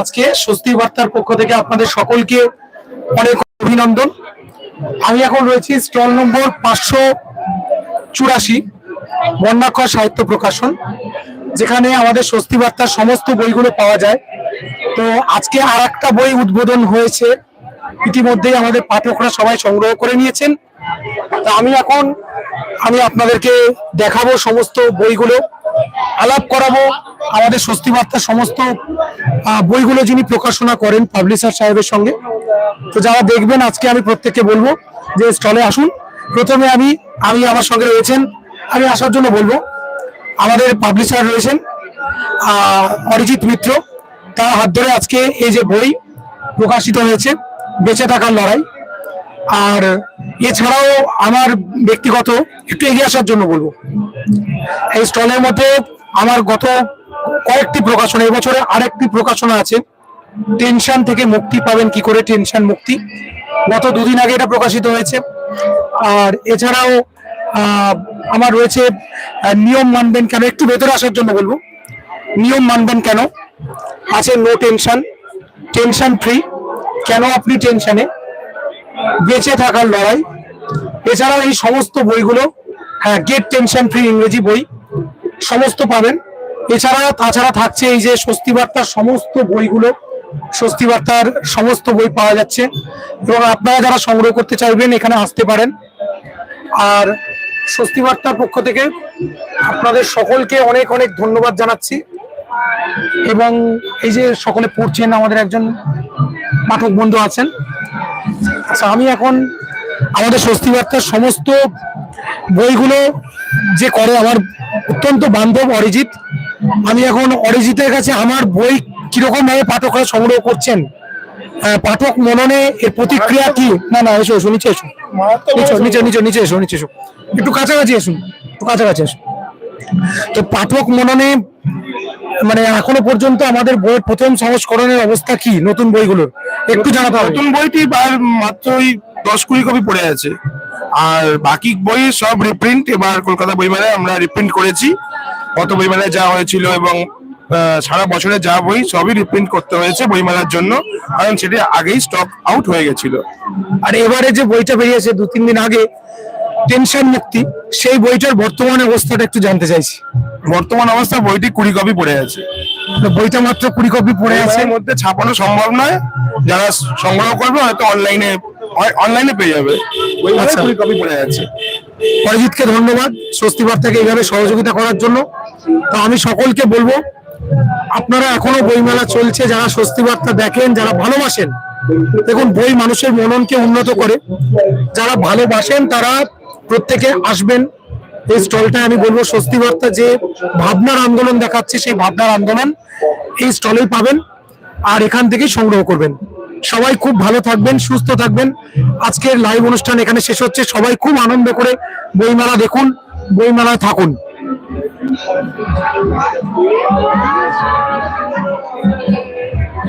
আজকে স্বস্তি বার্তার পক্ষ থেকে আপনাদের সকলকে অনেক অভিনন্দন। আমি এখন রয়েছি স্টল নম্বর পাঁচশো চুরাশি বন্যাক্ষর সাহিত্য প্রকাশন, যেখানে আমাদের স্বস্তি বার্তার সমস্ত বইগুলো পাওয়া যায়। তো আজকে আর একটা বই উদ্বোধন হয়েছে। ইতিমধ্যেই আমাদের পাঠকরা সবাই সংগ্রহ করে নিয়েছেন। তা আমি এখন, আমি আপনাদেরকে দেখাবো সমস্ত বইগুলো, আলাপ করাবো, আমাদের স্বস্তি বার্তার সমস্ত বইগুলো যিনি প্রকাশনা করেন পাবলিশার সাহেবের সঙ্গে। তো যারা দেখবেন, আজকে আমি প্রত্যেককে বলব যে স্টলে আসুন। প্রথমে আমি আমি আমার সঙ্গে রয়েছেন, আমি আসার জন্য বলব, আমাদের পাবলিশার রয়েছেন অরিজিৎ মিত্র। তার হাত ধরে আজকে এই যে বই প্রকাশিত হয়েছে, বেঁচে থাকার লড়াই। আর এছাড়াও আমার ব্যক্তিগত একটু এগিয়ে আসার জন্য বলব। এই স্টলের মধ্যে আমার গত কয়েকটি প্রকাশনা এবছরে আরেকটি প্রকাশনা আছে। টেনশন থেকে মুক্তি পাবেন কি করে? টেনশন মুক্তি। গত দুদিন আগে এটা প্রকাশিত হয়েছে। আর এছাড়াও আমার রয়েছে নিয়ম মানবেন কেন? একটু ভেতরে আসার জন্য বলব। নিয়ম মানবেন কেন? আছে নো টেনশন টেনশন ফ্রি কেন আপনি টেনশনে? বেঁচে থাকার লড়াই। এছাড়াও এই সমস্ত বইগুলো হ্যাঁ গেট টেনশন ফ্রি ইংরেজি বই, সমস্ত পাবেন। এছাড়া তাছাড়া থাকছে এই যে স্বস্তি বার্তার সমস্ত বইগুলো। স্বস্তি বার্তার সমস্ত বই পাওয়া যাচ্ছে। এবং আপনারা যারা সংগ্রহ করতে চাইবেন, এখানে আসতে পারেন। আর স্বস্তি বার্তার পক্ষ থেকে আপনাদের সকলকে অনেক অনেক ধন্যবাদ জানাচ্ছি। এবং এই যে সকলে পড়ছেন, আমাদের একজন পাঠক বন্ধু আছেন। আচ্ছা আমি এখন আমাদের স্বস্তি বার্তার সমস্ত বইগুলো যে করে আমার অত্যন্ত বান্ধব অরিজিৎ আমি এখন অরিজিতের কাছে আমার বই কীরকম ভাবে পাঠকরা সংগ্রহ করছেন? আহ, পাঠক মননে এর প্রতিক্রিয়া কি? না না এসো এসো নিচে এসো। নিচে নিচে নিচে নিচে এসো নিচে এসো। একটু কাছাকাছি এসুন একটু কাছাকাছি এসো তো পাঠক মননে মানে এখনও পর্যন্ত আমাদের বইয়ের প্রথম সংস্করণের অবস্থা কি নতুন বইগুলোর? একটু জানাতে হবে। নতুন বইটি আর মাত্র ওই দশ কুড়ি কপি পড়ে আছে। আর বাকি বই সব রিপ্রিন্ট এবার কলকাতা বইমেলায় আমরা রিপ্রিন্ট করেছি। গত বইমেলায় যা হয়েছিল এবং সারা বছরে যা বই সবই রিপ্রিন্ট করতে হয়েছে বইমেলার জন্য। কারণ সেটি আগেই স্টক আউট হয়ে গেছিল। আর এবারে যে বইটা বেরিয়েছে দু তিন দিন আগে টেনশন মুক্তি সেই বইটার বর্তমান অবস্থাটা একটু জানতে চাইছি। বর্তমান অবস্থা বইটি কুড়ি কপি পড়ে আছে। বইটা মাত্র কুড়ি কপি পড়ে আছে। মধ্যে ছাপানো সম্ভব নয়। যারা সংগ্রহ করবে হয়তো অনলাইনে অনলাইনে পেয়ে যাবে। আচ্ছা। কুড়ি কপি পড়ে আছে। অরিজিৎকে ধন্যবাদ স্বস্তি বার্তাকে এইভাবে সহযোগিতা করার জন্য। তো আমি সকলকে বলব, আপনারা এখনও বইমেলা চলছে, যারা স্বস্তি বার্তা দেখেন, যারা ভালোবাসেন, দেখুন বই মানুষের মননকে উন্নত করে। যারা ভালোবাসেন, তারা প্রত্যেকে আসবেন। এই স্টলটা আমি বলব স্বস্তি বার্তা যে ভাবনার আন্দোলন দেখাচ্ছে, সেই ভাবনার আন্দোলন এই স্টলেই পাবেন আর এখান থেকেই সংগ্রহ করবেন। সবাই খুব ভালো থাকবেন, সুস্থ থাকবেন। আজকের লাইভ অনুষ্ঠান এখানে শেষ হচ্ছে। সবাই খুব আনন্দ করে বইমেলা দেখুন, বইমেলায় থাকুন।